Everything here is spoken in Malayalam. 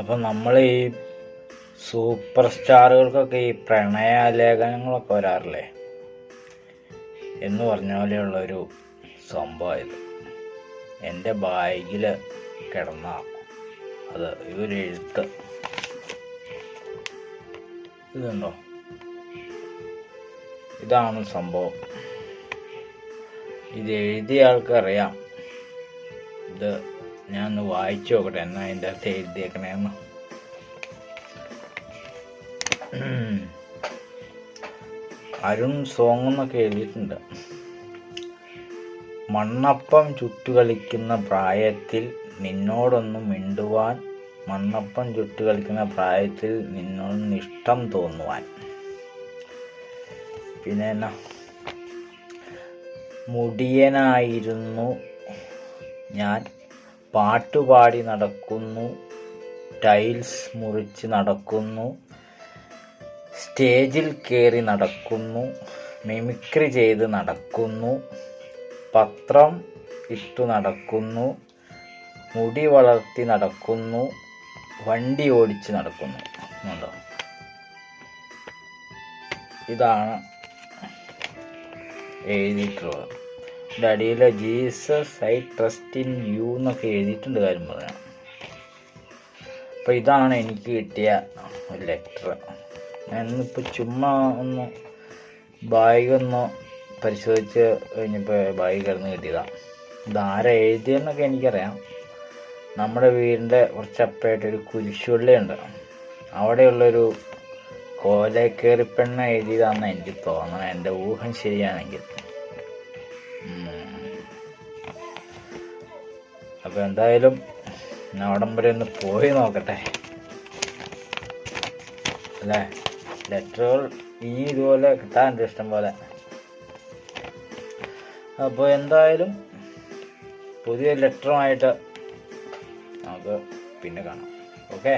അപ്പം നമ്മൾ ഈ സൂപ്പർ സ്റ്റാറുകൾക്കൊക്കെ ഈ പ്രണയാലേഖനങ്ങളൊക്കെ വരാറില്ലേ? എന്ന് പറഞ്ഞ പോലെയുള്ളൊരു ഇത് എന്റെ ബാഗിൽ കിടന്ന അത് ഇതൊരു എഴുത്ത്. ഇതുണ്ടോ? ഇതാണ് സംഭവം. ഇത് എഴുതിയ ആൾക്കറിയാം. ഇത് ഞാൻ ഒന്ന് വായിച്ചു നോക്കട്ടെ എന്നാ അതിന്റെ അകത്ത് എഴുതിയേക്കണേന്ന്. അരുൺ സോങ് എന്നൊക്കെ എഴുതിയിട്ടുണ്ട്. മണ്ണപ്പം ചുട്ടുകളിക്കുന്ന പ്രായത്തിൽ നിന്നോടൊന്നും മിണ്ടുവാൻ മണ്ണപ്പം ചുട്ടുകളിക്കുന്ന പ്രായത്തിൽ നിന്നോടൊന്ന് ഇഷ്ടം തോന്നുവാൻ. പിന്നെ എന്നാ? മുടിയനായിരുന്നു ഞാൻ. പാട്ടുപാടി നടക്കുന്നു. ടൈൽസ് മുറിച്ച് നടക്കുന്നു. സ്റ്റേജിൽ കയറി നടക്കുന്നു. മിമിക്രി ചെയ്ത് നടക്കുന്നു. പത്രം ഇട്ടു നടക്കുന്നു. മുടി വളർത്തി നടക്കുന്നു. വണ്ടി ഓടിച്ച് നടക്കുന്നു. ഇതാണ് എഴുതിയിട്ടുള്ളത്. ഇതിന്റെ അടിയിൽ Jesus I trust in you എന്നൊക്കെ എഴുതിയിട്ടുണ്ട് കാര്യം പറയാം അപ്പോൾ ഇതാണ് എനിക്ക് കിട്ടിയ ഒരു ലെറ്റർ. ഞാനിപ്പോൾ ചുമ്മാ ഒന്ന് ബാഗ് ഒന്ന് പരിശോധിച്ച് കഴിഞ്ഞപ്പോൾ ബാഗ് കിടന്ന് കിട്ടിയതാണ് ഇതാരാ എഴുതിയെന്നൊക്കെ എനിക്കറിയാം. നമ്മുടെ വീടിന്റെ കുറച്ചപ്പായിട്ടൊരു കുരിശുള്ളിയുണ്ട് അവിടെയുള്ളൊരു കോലക്കേറിപ്പെണ്ണ എഴുതിയതാണെന്ന് എനിക്ക് തോന്നണം. എന്റെ ഊഹം ശരിയാണെങ്കിൽ. അപ്പോൾ എന്തായാലും ഞാൻ വരെ ഒന്ന് പോയി നോക്കട്ടെ. അല്ലേ? ലെറ്ററുകൾ ഇനി ഇതുപോലെ കിട്ടാനുണ്ട് ഇഷ്ടം പോലെ. അപ്പോൾ എന്തായാലും പുതിയ ലെറ്ററുമായിട്ട് നമുക്ക് പിന്നെ കാണാം. ഓക്കെ